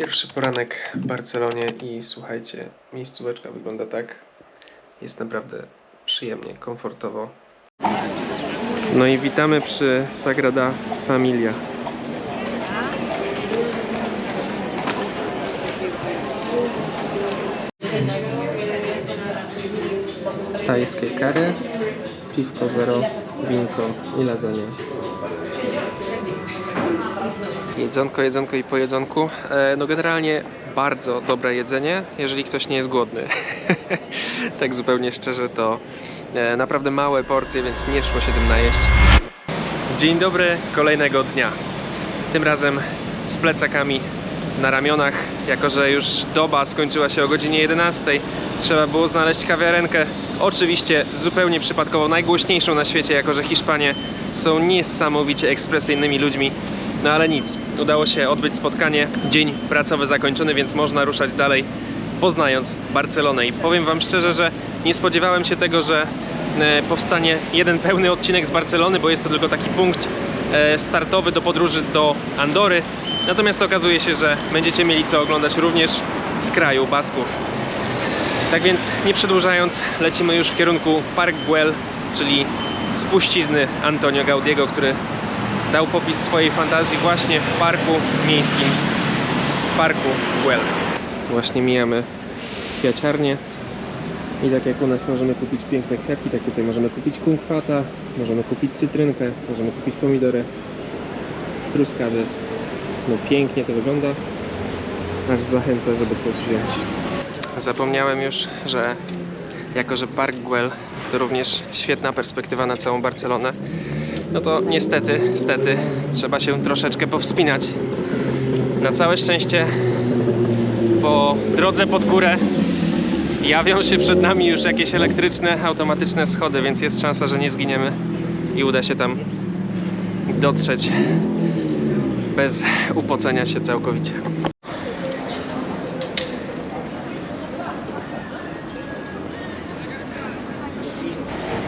Pierwszy poranek w Barcelonie i słuchajcie, miejscóweczka wygląda tak. Jest naprawdę przyjemnie, komfortowo. No i witamy przy Sagrada Familia. Tajskie kary, piwko zero, winko i lasagne. Jedzonko, jedzonko i po jedzonku. E, No generalnie bardzo dobre jedzenie, jeżeli ktoś nie jest głodny. tak zupełnie szczerze to e, naprawdę małe porcje, więc nie szło się tym najeść. Dzień dobry kolejnego dnia. Tym razem z plecakami na ramionach, jako że już doba skończyła się o godzinie 11. Trzeba było znaleźć kawiarenkę. Oczywiście zupełnie przypadkowo najgłośniejszą na świecie, jako że Hiszpanie są niesamowicie ekspresyjnymi ludźmi. No ale nic, udało się odbyć spotkanie. Dzień pracowy zakończony, więc można ruszać dalej, poznając Barcelonę. I powiem Wam szczerze, że nie spodziewałem się tego, że e, powstanie jeden pełny odcinek z Barcelony, bo jest to tylko taki punkt e, startowy do podróży do Andory. Natomiast okazuje się, że będziecie mieli co oglądać również z kraju Basków. Tak więc nie przedłużając, lecimy już w kierunku Park Güell, czyli spuścizny Antonio Gaudiego, który dał popis swojej fantazji właśnie w parku miejskim, Parku Güell. Właśnie mijamy kwiaciarnię i tak jak u nas możemy kupić piękne kwiatki, tak tutaj możemy kupić kunkwata, możemy kupić cytrynkę, możemy kupić pomidory, truskawy. No pięknie to wygląda, aż zachęca, żeby coś wziąć. Zapomniałem już, że jako, że Park Güell to również świetna perspektywa na całą Barcelonę, no to niestety, niestety trzeba się troszeczkę powspinać. Na całe szczęście po drodze pod górę jawią się przed nami już jakieś elektryczne, automatyczne schody, więc jest szansa, że nie zginiemy i uda się tam dotrzeć bez upocenia się całkowicie.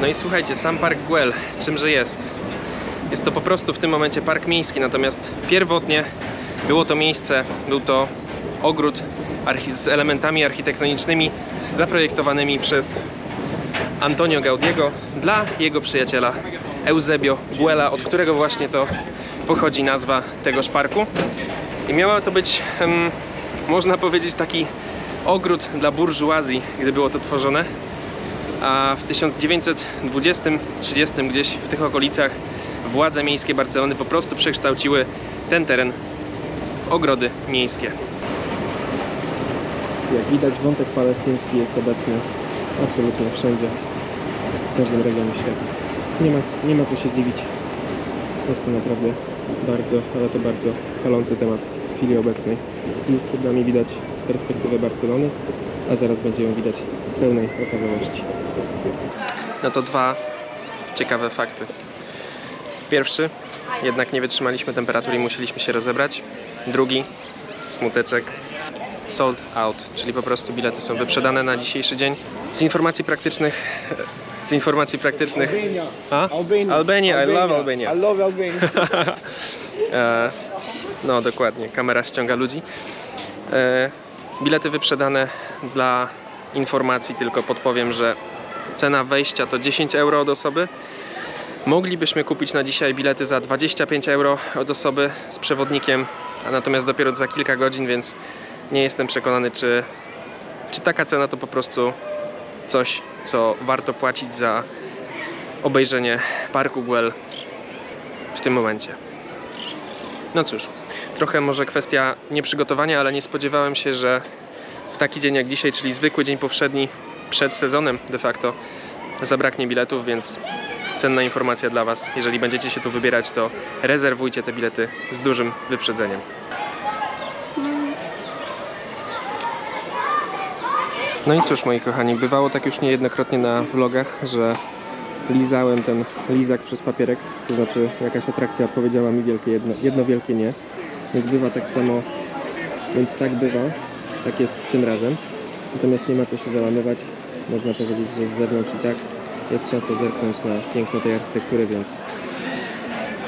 No i słuchajcie, sam Park Güell, czymże jest? Jest to po prostu w tym momencie park miejski, natomiast pierwotnie było to miejsce, był to ogród z elementami architektonicznymi zaprojektowanymi przez Antonio Gaudiego dla jego przyjaciela Eusebio Guela, od którego właśnie to pochodzi nazwa tegoż parku. I miało to być, można powiedzieć, taki ogród dla burżuazji, gdy było to tworzone. A w 1920-30 gdzieś w tych okolicach władze miejskie Barcelony po prostu przekształciły ten teren w ogrody miejskie. Jak widać wątek palestyński jest obecny absolutnie wszędzie, w każdym regionie świata. Nie ma, nie ma co się dziwić. Jest to naprawdę bardzo, ale to bardzo palący temat w chwili obecnej. Już przed nami widać perspektywę Barcelony, a zaraz będzie ją widać w pełnej okazałości. No to dwa ciekawe fakty. Pierwszy, jednak nie wytrzymaliśmy temperatury i musieliśmy się rozebrać. Drugi, smuteczek, sold out, czyli po prostu bilety są wyprzedane na dzisiejszy dzień. Z informacji praktycznych, z informacji praktycznych, Albania. a? Albania. Albania, I love Albania. I love Albania. E, no dokładnie, kamera ściąga ludzi. E, bilety wyprzedane dla informacji tylko podpowiem, że cena wejścia to 10 euro od osoby. Moglibyśmy kupić na dzisiaj bilety za 25 euro od osoby z przewodnikiem, a natomiast dopiero za kilka godzin, więc nie jestem przekonany, czy, czy taka cena to po prostu coś, co warto płacić za obejrzenie Parku Güell w tym momencie. No cóż, trochę może kwestia nieprzygotowania, ale nie spodziewałem się, że w taki dzień jak dzisiaj, czyli zwykły dzień powszedni przed sezonem de facto, zabraknie biletów, więc cenna informacja dla Was. Jeżeli będziecie się tu wybierać, to rezerwujcie te bilety z dużym wyprzedzeniem. No i cóż, moi kochani, bywało tak już niejednokrotnie na vlogach, że lizałem ten lizak przez papierek, to znaczy jakaś atrakcja powiedziała mi wielkie jedno, jedno wielkie nie, więc bywa tak samo, więc tak bywa, tak jest tym razem. Natomiast nie ma co się załamywać, można powiedzieć, że z zewnątrz i tak jest szansa zerknąć na piękno tej architektury, więc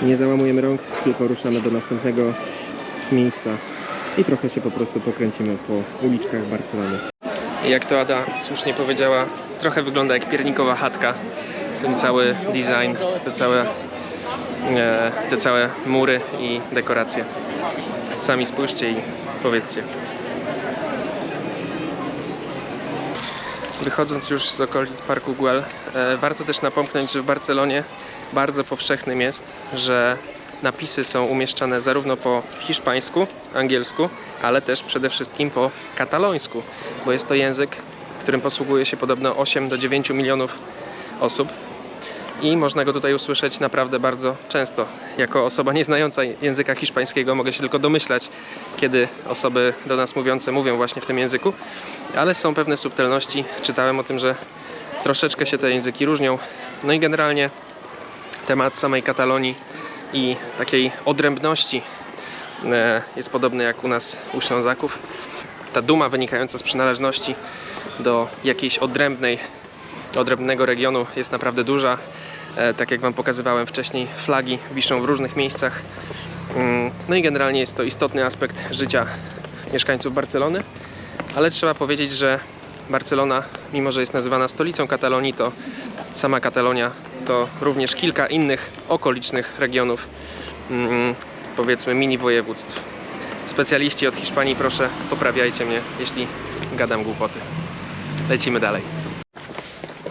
nie załamujemy rąk, tylko ruszamy do następnego miejsca i trochę się po prostu pokręcimy po uliczkach Barcelony. Jak to Ada słusznie powiedziała, trochę wygląda jak piernikowa chatka. Ten cały design, te całe, e, te całe mury i dekoracje. Sami spójrzcie i powiedzcie. Wychodząc już z okolic Parku Güell, e, warto też napomknąć, że w Barcelonie bardzo powszechnym jest, że napisy są umieszczane zarówno po hiszpańsku, angielsku, ale też przede wszystkim po katalońsku, bo jest to język, którym posługuje się podobno 8 do 9 milionów osób i można go tutaj usłyszeć naprawdę bardzo często. Jako osoba nieznająca języka hiszpańskiego mogę się tylko domyślać, kiedy osoby do nas mówiące mówią właśnie w tym języku, ale są pewne subtelności. Czytałem o tym, że troszeczkę się te języki różnią. No i generalnie temat samej Katalonii i takiej odrębności e, jest podobny jak u nas u Ślązaków. Ta duma wynikająca z przynależności do jakiejś odrębnej, odrębnego regionu jest naprawdę duża. E, Tak jak Wam pokazywałem wcześniej, flagi wiszą w różnych miejscach. Mm, No i generalnie jest to istotny aspekt życia mieszkańców Barcelony, ale trzeba powiedzieć, że Barcelona, mimo że jest nazywana stolicą Katalonii, to sama Katalonia to również kilka innych okolicznych regionów, mm, powiedzmy mini województw. Specjaliści od Hiszpanii, proszę, poprawiajcie mnie, jeśli gadam głupoty. Lecimy dalej.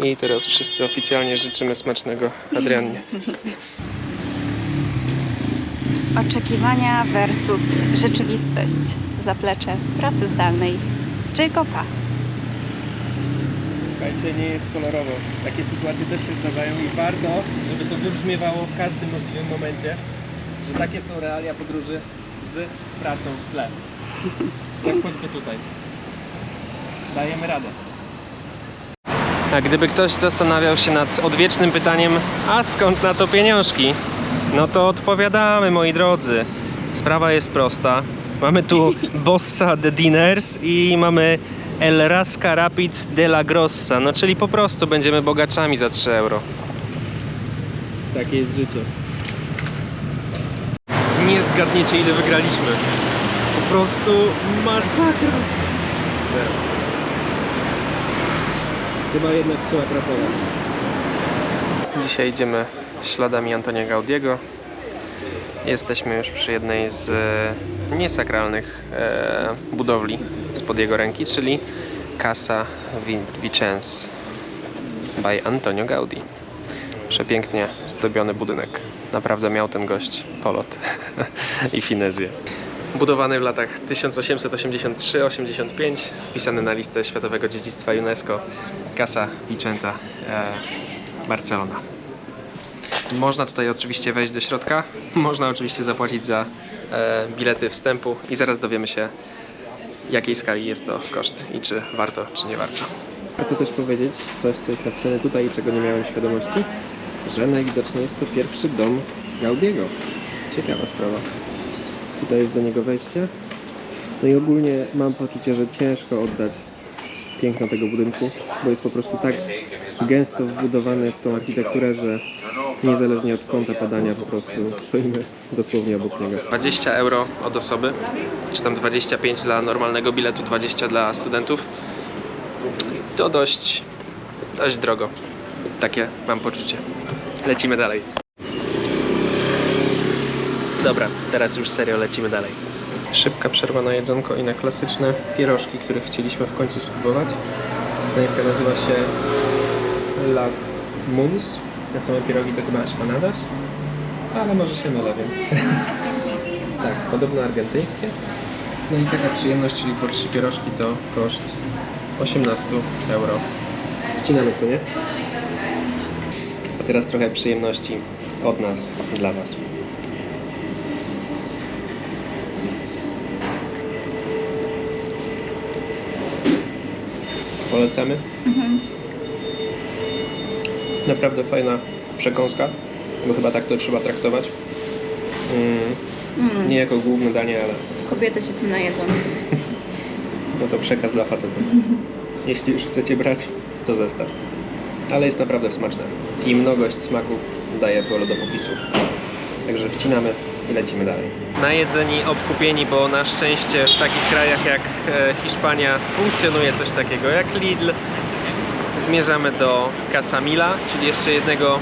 I teraz wszyscy oficjalnie życzymy smacznego Adriannie. Oczekiwania versus rzeczywistość. Zaplecze pracy zdalnej. Jacoba. Słuchajcie, nie jest kolorowo. Takie sytuacje też się zdarzają i warto, żeby to wybrzmiewało w każdym możliwym momencie, że takie są realia podróży z pracą w tle. Jak choćby tutaj. Dajemy radę. A gdyby ktoś zastanawiał się nad odwiecznym pytaniem, a skąd na to pieniążki? No to odpowiadamy, moi drodzy. Sprawa jest prosta. Mamy tu Bossa de Diners i mamy El Rasca Rapid de la Grossa, no czyli po prostu będziemy bogaczami za 3 euro. Takie jest życie. Nie zgadniecie ile wygraliśmy. Po prostu masakra. Zero. Chyba jednak trzeba pracować. Dzisiaj idziemy śladami Antonia Gaudiego. Jesteśmy już przy jednej z e, niesakralnych e, budowli spod jego ręki, czyli Casa Vi- Vicens by Antonio Gaudi. Przepięknie zdobiony budynek. Naprawdę miał ten gość polot i finezję. Budowany w latach 1883-85, wpisany na listę Światowego Dziedzictwa UNESCO Casa Vicenta e, Barcelona. Można tutaj oczywiście wejść do środka, można oczywiście zapłacić za e, bilety wstępu i zaraz dowiemy się jakiej skali jest to koszt i czy warto, czy nie warto. Warto też powiedzieć coś, co jest napisane tutaj i czego nie miałem świadomości, że najwidoczniej jest to pierwszy dom Gaudiego. Ciekawa sprawa. Tutaj jest do niego wejście. No i ogólnie mam poczucie, że ciężko oddać piękno tego budynku, bo jest po prostu tak gęsto wbudowany w tą architekturę, że niezależnie od kąta padania po prostu stoimy dosłownie obok niego. 20 euro od osoby, czy tam 25 dla normalnego biletu, 20 dla studentów. To dość, dość drogo. Takie mam poczucie. Lecimy dalej. Dobra, teraz już serio lecimy dalej. Szybka przerwa na jedzonko i na klasyczne pierożki, których chcieliśmy w końcu spróbować. Knajpka nazywa się Las Muns. Na same pierogi to chyba empanadas, ale może się mylę, więc... Tak, podobno argentyńskie. No i taka przyjemność, czyli po trzy pierożki to koszt 18 euro. Wcinamy, co nie? A teraz trochę przyjemności od nas dla Was. Polecamy. Naprawdę fajna przekąska, bo chyba tak to trzeba traktować. Mm, nie jako główne danie, ale Kobiety się tym najedzą. No to przekaz dla facetów. Jeśli już chcecie brać, to zestaw. Ale jest naprawdę smaczne. I mnogość smaków daje pole do popisu. Także wcinamy i lecimy dalej. Najedzeni, obkupieni, bo na szczęście w takich krajach jak e, Hiszpania funkcjonuje coś takiego jak Lidl. Zmierzamy do Casamila, czyli jeszcze jednego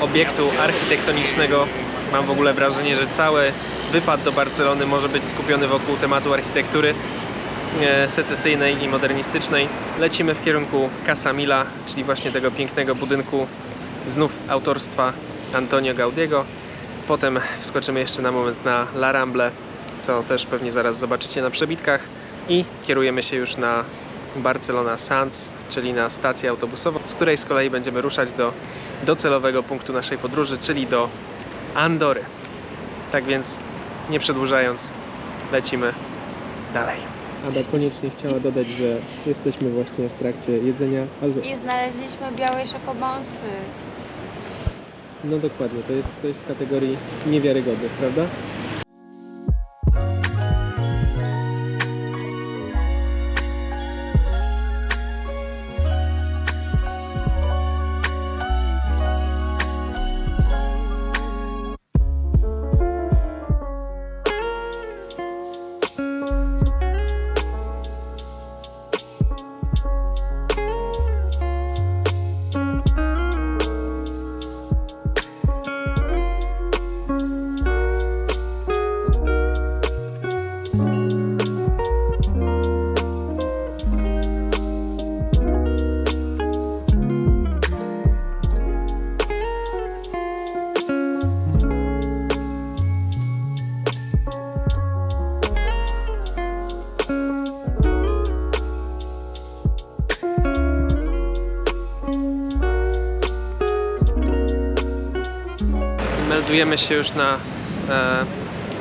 obiektu architektonicznego. Mam w ogóle wrażenie, że cały wypad do Barcelony może być skupiony wokół tematu architektury e, secesyjnej i modernistycznej. Lecimy w kierunku Casamila, czyli właśnie tego pięknego budynku znów autorstwa Antonio Gaudiego. Potem wskoczymy jeszcze na moment na La Ramble, co też pewnie zaraz zobaczycie na przebitkach i kierujemy się już na Barcelona Sands, czyli na stację autobusową, z której z kolei będziemy ruszać do docelowego punktu naszej podróży, czyli do Andory. Tak więc, nie przedłużając, lecimy dalej. Ada koniecznie chciała dodać, że jesteśmy właśnie w trakcie jedzenia azu. I znaleźliśmy białe szokobonsy. No dokładnie, to jest coś z kategorii niewiarygodnych, prawda? Meldujemy się już na e,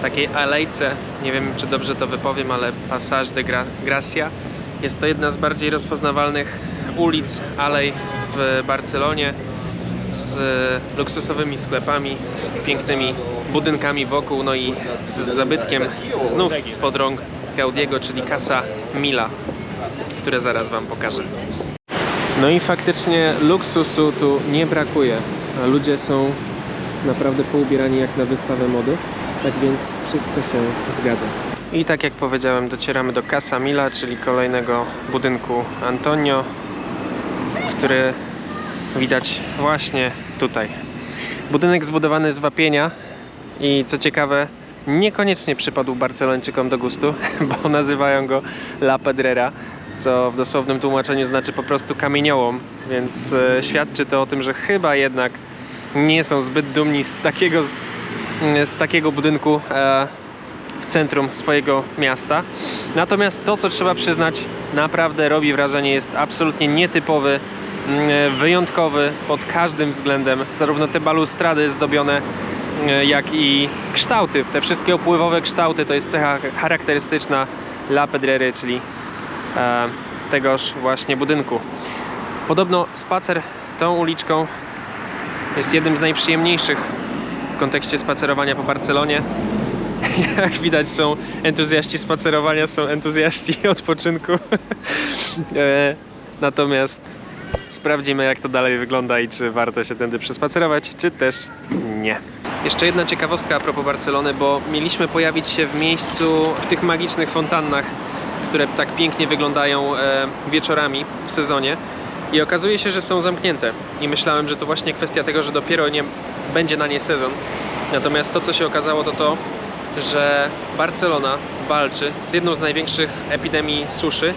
takiej alejce, nie wiem czy dobrze to wypowiem, ale Passage de Gra Gracia. Jest to jedna z bardziej rozpoznawalnych ulic, alej w Barcelonie z luksusowymi sklepami, z pięknymi budynkami wokół, no i z zabytkiem znów spod rąk Gaudiego, czyli Casa Mila, które zaraz Wam pokażę. No i faktycznie luksusu tu nie brakuje. Ludzie są naprawdę poubierani jak na wystawę mody, tak więc wszystko się zgadza. I tak jak powiedziałem, docieramy do Casa Mila, czyli kolejnego budynku Antonio, który widać właśnie tutaj. Budynek zbudowany z wapienia i co ciekawe, niekoniecznie przypadł Barcelończykom do gustu, bo nazywają go La Pedrera, co w dosłownym tłumaczeniu znaczy po prostu kamieniołom, więc e, świadczy to o tym, że chyba jednak nie są zbyt dumni z takiego, z, z takiego budynku e, w centrum swojego miasta. Natomiast to, co trzeba przyznać, naprawdę robi wrażenie, jest absolutnie nietypowy, mm, wyjątkowy pod każdym względem. Zarówno te balustrady zdobione, mm, jak i kształty, te wszystkie opływowe kształty to jest cecha charakterystyczna La Pedrery, czyli e, tegoż właśnie budynku. Podobno spacer tą uliczką jest jednym z najprzyjemniejszych w kontekście spacerowania po Barcelonie. Jak widać są entuzjaści spacerowania, są entuzjaści odpoczynku. E, Natomiast sprawdzimy jak to dalej wygląda i czy warto się tędy przespacerować, czy też nie. Jeszcze jedna ciekawostka a propos Barcelony, bo mieliśmy pojawić się w miejscu w tych magicznych fontannach, które tak pięknie wyglądają e, wieczorami w sezonie. I okazuje się, że są zamknięte. I myślałem, że to właśnie kwestia tego, że dopiero nie będzie na nie sezon. Natomiast to, co się okazało, to to, że Barcelona walczy z jedną z największych epidemii suszy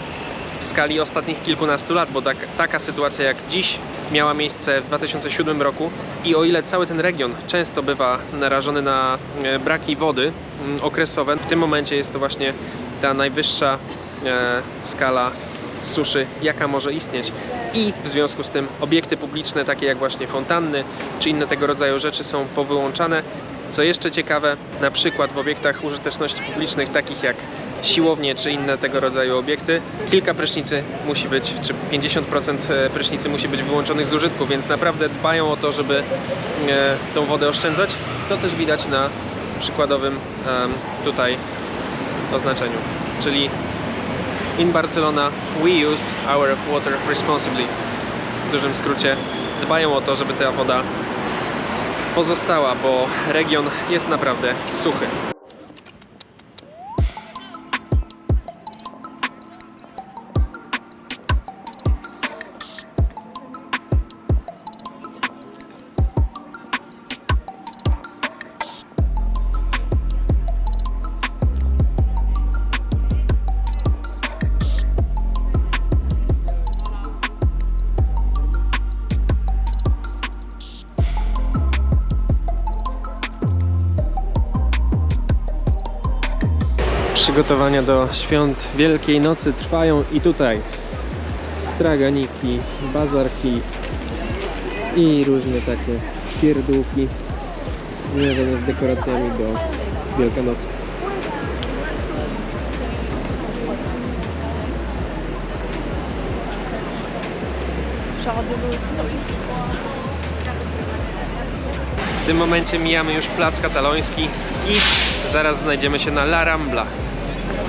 w skali ostatnich kilkunastu lat, bo tak, taka sytuacja jak dziś miała miejsce w 2007 roku i o ile cały ten region często bywa narażony na e, braki wody mm, okresowe, w tym momencie jest to właśnie ta najwyższa e, skala suszy, jaka może istnieć. I w związku z tym obiekty publiczne, takie jak właśnie fontanny czy inne tego rodzaju rzeczy, są powyłączane. Co jeszcze ciekawe, na przykład w obiektach użyteczności publicznych, takich jak siłownie czy inne tego rodzaju obiekty, kilka prysznicy musi być, czy 50% prysznicy musi być wyłączonych z użytku, więc naprawdę dbają o to, żeby e, tą wodę oszczędzać, co też widać na przykładowym tutaj oznaczeniu. Czyli in Barcelona we use our water responsibly. W dużym skrócie dbają o to, żeby ta woda pozostała, bo region jest naprawdę suchy. Przygotowania do świąt Wielkiej Nocy trwają i tutaj straganiki, bazarki i różne takie pierdółki związane z dekoracjami do Wielkanocy. W tym momencie mijamy już plac kataloński i zaraz znajdziemy się na La Rambla.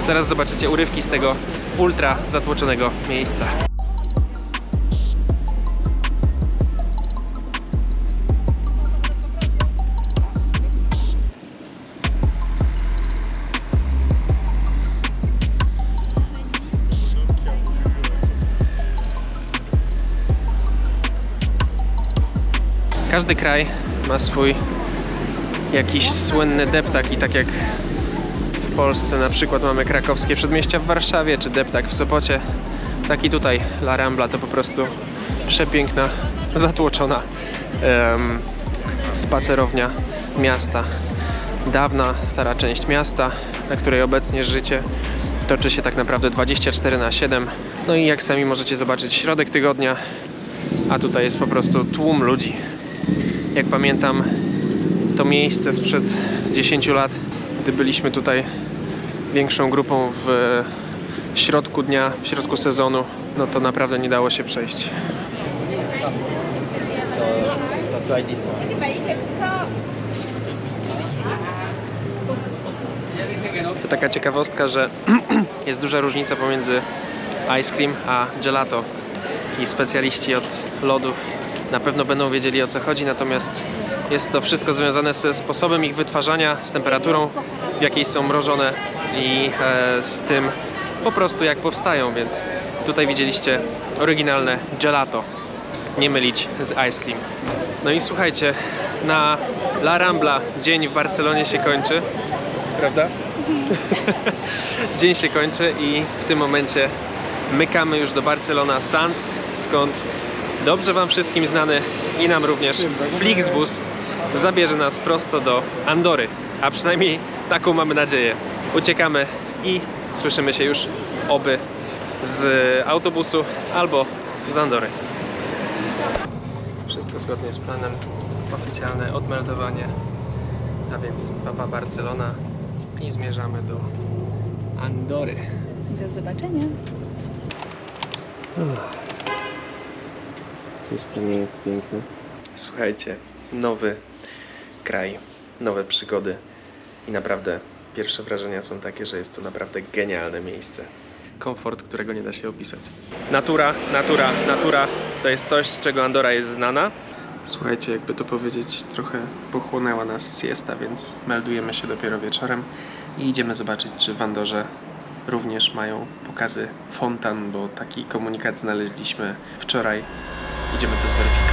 Zaraz zobaczycie urywki z tego ultra zatłoczonego miejsca. Każdy kraj ma swój jakiś słynny deptak i tak jak Polsce na przykład mamy krakowskie przedmieścia w Warszawie czy deptak w Sopocie, tak i tutaj La Rambla to po prostu przepiękna, zatłoczona em, spacerownia miasta. Dawna, stara część miasta, na której obecnie życie toczy się tak naprawdę 24 na 7. No i jak sami możecie zobaczyć, środek tygodnia, a tutaj jest po prostu tłum ludzi. Jak pamiętam, to miejsce sprzed 10 lat, gdy byliśmy tutaj większą grupą w środku dnia, w środku sezonu, no to naprawdę nie dało się przejść. To taka ciekawostka, że jest duża różnica pomiędzy ice cream a gelato i specjaliści od lodów na pewno będą wiedzieli o co chodzi, natomiast jest to wszystko związane ze sposobem ich wytwarzania, z temperaturą, w jakiej są mrożone i e, z tym po prostu jak powstają, więc tutaj widzieliście oryginalne gelato, nie mylić z ice cream. No i słuchajcie, na La Rambla dzień w Barcelonie się kończy, prawda? Dzień się kończy i w tym momencie mykamy już do Barcelona Sans, skąd dobrze Wam wszystkim znany i nam również Flixbus zabierze nas prosto do Andory, a przynajmniej taką mamy nadzieję. Uciekamy i słyszymy się już oby z autobusu albo z Andory. Wszystko zgodnie z planem, oficjalne odmeldowanie, a więc Papa Barcelona i zmierzamy do Andory. Do zobaczenia. Czyż to nie jest piękne? Słuchajcie, nowy kraj, nowe przygody i naprawdę pierwsze wrażenia są takie, że jest to naprawdę genialne miejsce. Komfort, którego nie da się opisać. Natura, natura, natura to jest coś, z czego Andora jest znana. Słuchajcie, jakby to powiedzieć, trochę pochłonęła nas siesta, więc meldujemy się dopiero wieczorem i idziemy zobaczyć, czy w Andorze również mają pokazy fontan, bo taki komunikat znaleźliśmy wczoraj. Idziemy to zweryfikować.